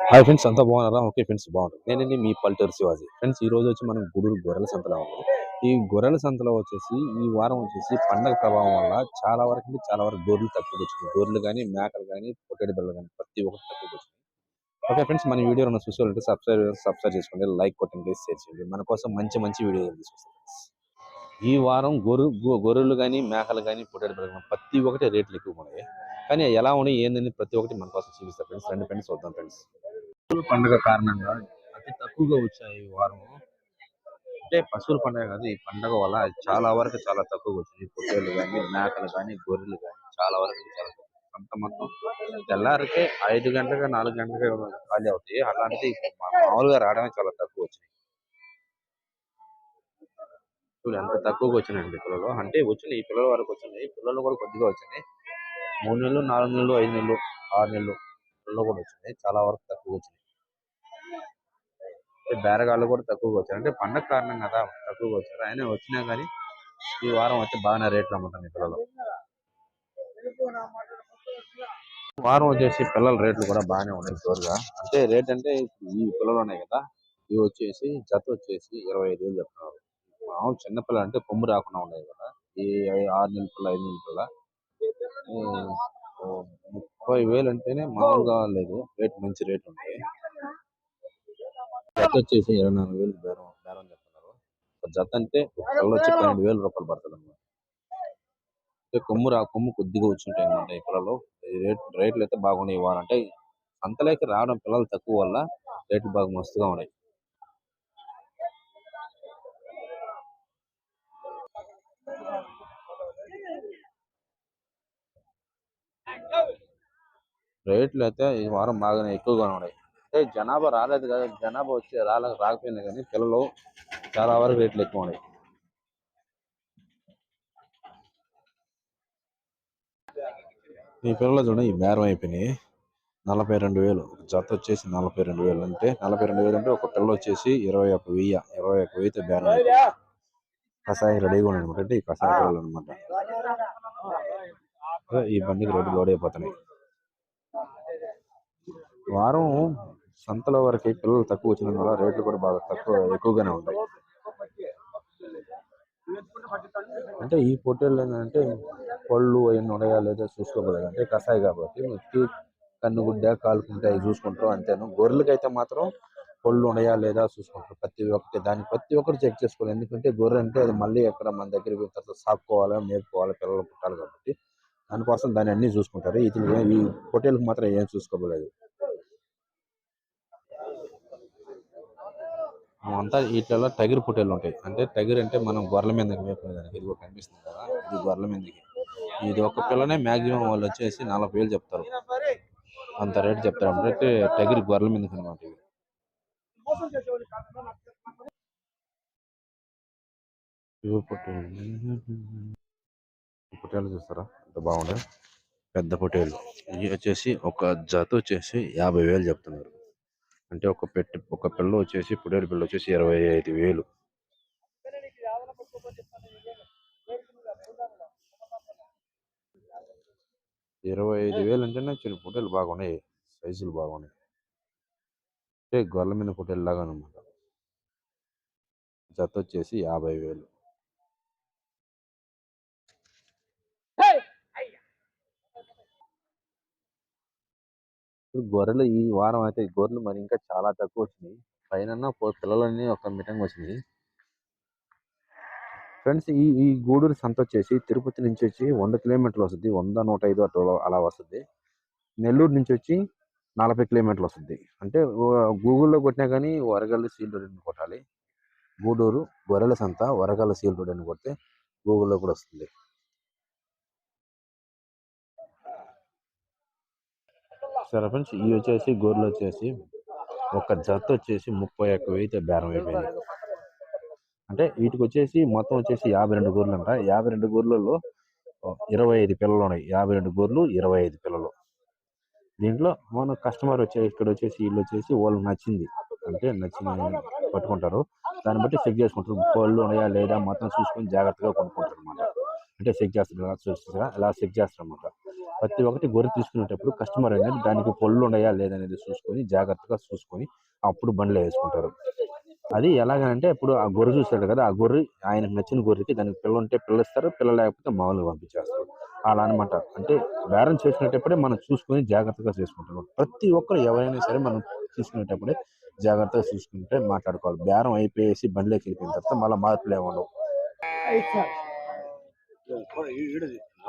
Hi friends అంతా బాగున్నారా? Okay friends బాగున్నారు నేనండి మీ పల్లెటూరు శివాజీ. ఫ్రెండ్స్ ఈ రోజు వచ్చి మనం గుడూరు గొర్రెల సంతలో ఉన్నాం. ఈ గొర్రెల సంతలో వచ్చేసి ఈ వారం వచ్చేసి పండగ ప్రభావం వల్ల చాలా వరకు చాలా వరకు గొర్రెలు తక్కువ వచ్చినాయి. గొర్రెలు కానీ మేకలు కానీ పొట్టేడు బిళ్ళలు కానీ ప్రతి ఒక్కటి తక్కువ వచ్చినాయి. ఓకే ఫ్రెండ్స్ మన వీడియో ఉన్న చూసుకోవాలంటే సబ్స్క్రైబ్ సబ్స్క్రైబ్ చేసుకోండి లైక్ కొట్టండి షేర్ చేయండి. మన కోసం మంచి మంచి వీడియోలు తీసుకొస్తాం ఈ వారం గొర్రె గొర్రెలు కానీ మేకలు కానీ పొట్టేడు బిళ్ళలు కానీ ప్రతి ఒక్కటి రేట్లు ఎక్కువ ఉన్నాయి. కానీ ఎలా ఉన్నాయి ఏందని ప్రతి ఒక్కటి మన కోసం చూపిస్తారు ఫ్రెండ్స్. రెండు ఫ్రెండ్స్ చూద్దాం ఫ్రెండ్స్. పండుగ కారణంగా అతి తక్కువగా వచ్చాయి ఈ వారం అంటే పశువుల పండుగ కాదు ఈ పండుగ వల్ల చాలా వరకు చాలా తక్కువగా వచ్చింది. పొట్టేళ్ళు కానీ మేకలు కానీ గొర్రెలు కానీ చాలా వరకు చాలా తక్కువ. అంత మొత్తం తెల్లారికే ఐదు గంటలుగా నాలుగు గంటలుగా ఖాళీ అవుతాయి. అలాంటిది మామూలుగా రావడమే చాలా తక్కువ వచ్చినాయి. చూడు ఎంత తక్కువగా వచ్చినాయండి పిల్లలు. అంటే వచ్చినాయి ఈ పిల్లల వరకు వచ్చినాయి పిల్లలు కూడా కొద్దిగా వచ్చినాయి. మూడు నెలలు నాలుగు నెలలు ఐదు నెలలు ఆరు నెలలు పిల్లలు కూడా వచ్చినాయి. చాలా వరకు తక్కువ వచ్చినాయి. బేరగాళ్ళు కూడా తక్కువగా వచ్చారు. అంటే పండగ కారణం కదా తక్కువగా వచ్చారు. అయినా వచ్చినా కానీ ఈ వారం వచ్చి బాగానే రేట్లు అమ్ముతాను పిల్లలు. వారం వచ్చేసి పిల్లల రేట్లు కూడా బాగానే ఉన్నాయి జోరుగా. అంటే రేట్ అంటే ఈ పిల్లలు ఉన్నాయి కదా ఇవి వచ్చేసి జత వచ్చేసి ఇరవై ఐదు వేలు చెప్తున్నారు. మామూలు చిన్న పిల్లలు అంటే కొమ్ము రాకుండా ఉన్నాయి కదా ఈ ఆరు నెలల పిల్ల ఐదు నెలల పిల్ల. ముప్పై వేలు అంటేనే మామూలుగా లేదు. రేట్ మంచి రేట్ ఉన్నాయి జత వచ్చేసి ఇరవై నాలుగు వేలు బేరం బేరం చెప్తున్నారు. జత అంటే వచ్చి పన్నెండు వేలు రూపాయలు పడుతుంది అన్నమాట. అంటే కొమ్ము రా కొమ్ము కొద్దిగా వచ్చి ఉంటాయి అన్నమాట ఈ పిల్లలు. రేట్ రేట్లు అయితే బాగున్నాయి ఇవ్వాలి అంటే సంతలోకి రావడం పిల్లలు తక్కువ వల్ల రేట్లు బాగా మస్తుగా ఉన్నాయి. రేట్లు అయితే ఈ వారం బాగానే ఎక్కువగా ఉన్నాయి. అంటే జనాభా రాలేదు కదా జనాభా వచ్చి రాలే రాకపోయినా కానీ పిల్లలు చాలా వరకు రేట్లు ఎక్కువ ఉన్నాయి. ఈ పిల్లలు చూడండి ఈ బేరం అయిపోయినాయి. నలభై రెండు వేలు ఒక జత వచ్చేసి నలభై రెండు వేలు. అంటే నలభై రెండు వేలు అంటే ఒక పిల్ల వచ్చేసి ఇరవై ఒక వెయ్యి ఇరవై ఒక వెయ్యితో బేరం అయిపోయింది. కషాయం రెడీగా ఉన్నాయి అనమాట అంటే ఈ కషాయ పిల్లలు అనమాట ఈ బండికి రోడ్డు లోడ్ అయిపోతున్నాయి. వారం సంతల వరకు పిల్లలు తక్కువ వచ్చిన వల్ల రేట్లు కూడా బాగా తక్కువ ఎక్కువగానే ఉన్నాయి. అంటే ఈ పొట్టేళ్ళు ఏంటంటే పళ్ళు అవన్నీ ఉన్నాయా లేదా చూసుకోకూడదు. అంటే కషాయి కాబట్టి మిక్కి కన్నుగుడ్డ కాలుకుంటే అవి చూసుకుంటారు అంతేను. గొర్రెలకైతే మాత్రం పళ్ళు ఉన్నాయా లేదా చూసుకుంటారు ప్రతి ఒక్కటి దాన్ని ప్రతి ఒక్కరు చెక్ చేసుకోవాలి. ఎందుకంటే గొర్రె అంటే అది మళ్ళీ ఎక్కడ మన దగ్గర తర్వాత సాపుకోవాలా మేపుకోవాలి పిల్లలు పుట్టాలి కాబట్టి దానికోసం దాన్ని అన్ని చూసుకుంటారు. ఇది ఈ పొట్టేళ్ళకి మాత్రం ఏం చూసుకోలేదు అంతా వీటిలో టైగర్ పొట్టేళ్ళు ఉంటాయి. అంటే టైగర్ అంటే మనం గొర్రెల మీదకి వేపడానికి ఇది ఒక కనిపిస్తుంది కదా ఇది గొర్రెల మీదకి. ఇది ఒక పిల్లనే మాక్సిమం వాళ్ళు వచ్చేసి నలభై వేలు చెప్తారు. అంత రేట్ చెప్తారు. అంటే టైగర్ గొర్రెల మీదకి అనమాట ఇవి. ఇవి చూస్తారా? ఎంత బాగుండే. పెద్ద పొట్టేళ్ళు. ఇవి వచ్చేసి ఒక జత వచ్చేసి యాభై వేలు చెప్తున్నారు. అంటే ఒక పెట్టి ఒక పిల్ల వచ్చేసి పుడేరు పిల్ల వచ్చేసి ఇరవై ఐదు వేలు. ఇరవై ఐదు వేలు అంటేనే చిన్న పొట్టేలు బాగున్నాయి సైజులు బాగున్నాయి. అంటే గొర్రెల మీద పొట్టేలు లాగా అనమాట జత వచ్చేసి యాభై వేలు గొర్రెలు ఈ వారం అయితే ఈ గొర్రెలు మరి ఇంకా చాలా తక్కువ వచ్చినాయి పైన పిల్లలన్నీ ఒక మిఠంగా వచ్చినాయి ఫ్రెండ్స్ ఈ ఈ గూడూరు సంత వచ్చేసి తిరుపతి నుంచి వచ్చి వంద కిలోమీటర్లు వస్తుంది. వంద నూట ఐదు అటు అలా వస్తుంది. నెల్లూరు నుంచి వచ్చి నలభై కిలోమీటర్లు వస్తుంది. అంటే గూగుల్లో కొట్టినా కానీ వరగల్లు సీల్ రోడ్ అని కొట్టాలి. గూడూరు గొర్రెల సంత వరగల్ల సీల్ రోడ్ అని కొడితే గూగుల్లో కూడా వస్తుంది. సరే ఫ్రెండ్స్ ఇవి వచ్చేసి గొర్రెలు వచ్చేసి ఒక జత వచ్చేసి ముప్పై ఒక్క వెయ్యితో బేరం అయిపోయింది. అంటే వీటికి వచ్చేసి మొత్తం వచ్చేసి యాభై రెండు గొర్రెలు అంట యాభై రెండు గొర్రెలలో ఇరవై ఐదు పిల్లలు ఉన్నాయి. యాభై రెండు గొర్రెలు ఇరవై ఐదు పిల్లలు. దీంట్లో మన కస్టమర్ వచ్చే ఇక్కడ వచ్చేసి వీళ్ళు వచ్చేసి వాళ్ళకి నచ్చింది. అంటే నచ్చిన పట్టుకుంటారు. దాన్ని బట్టి చెక్ చేసుకుంటారు. పళ్ళు ఉన్నాయా లేదా మొత్తం చూసుకొని జాగ్రత్తగా కొనుక్కుంటారు అనమాట అంటే చెక్ చేస్తారు. ఇలా చూస్తారా? ఇలా చెక్ చేస్తారు అనమాట ప్రతి ఒక్కటి గొర్రె తీసుకునేటప్పుడు కస్టమర్ అనేది దానికి పొల్లు ఉన్నాయా లేదనేది చూసుకొని జాగ్రత్తగా చూసుకొని అప్పుడు బండిలో వేసుకుంటారు. అది ఎలాగంటే ఇప్పుడు ఆ గొర్రె చూస్తాడు కదా ఆ గొర్రె ఆయనకు నచ్చిన గొర్రెకి దానికి పిల్ల ఉంటే పిల్ల ఇస్తారు పిల్ల లేకపోతే మామూలుగా పంపించేస్తారు. అలా అనమాట అంటే బేరం చేసుకునేటప్పుడే మనం చూసుకొని జాగ్రత్తగా చేసుకుంటాం ప్రతి ఒక్కరు ఎవరైనా సరే మనం తీసుకునేటప్పుడే జాగ్రత్తగా చూసుకుంటే మాట్లాడుకోవాలి. బేరం అయిపోయేసి బండిలోకి వెళ్ళిపోయిన తర్వాత మళ్ళీ మార్పులు ఏమఉండవు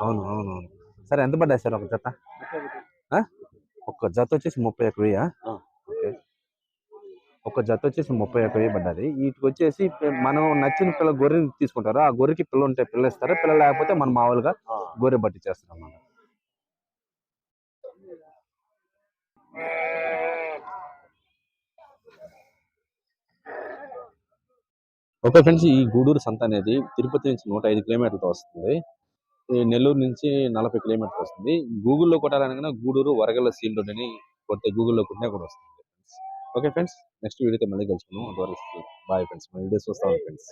అవును అవును అవును. సరే ఎంత పడ్డాయి సార్ ఒక జత? ఒక జత వచ్చేసి ముప్పై ఒక్క వెయ్యా. ఓకే. ఒక జత వచ్చేసి ముప్పై ఒక్క వెయ్యి పడ్డది. వీటికి వచ్చేసి మనం నచ్చిన పిల్ల గొర్రెని తీసుకుంటారు? ఆ గొర్రెకి పిల్ల ఉంటే పిల్ల ఇస్తారు? పిల్ల లేకపోతే మనం మామూలుగా గొర్రె బట్టి చేస్తాం అన్నమాట. ఓకే ఫ్రెండ్స్ ఈ గూడూరు సంత అనేది తిరుపతి నుంచి నూట ఐదు కిలోమీటర్లతో వస్తుంది. నెల్లూరు నుంచి నలభై కిలోమీటర్స్ వస్తుంది. గూగుల్లో కొట్టాలనగా గూడూరు వరగల సీల్ రోడ్ అని కొడితే గూగుల్లో కొట్టినా కూడా వస్తుంది ఓకే ఫ్రెండ్స్ నెక్స్ట్ వీడియోతో మళ్ళీ కలుసుకుందాం. అంతవరకు బాయ్ ఫ్రెండ్స్ మన వీడియోస్ వస్తాం ఫ్రెండ్స్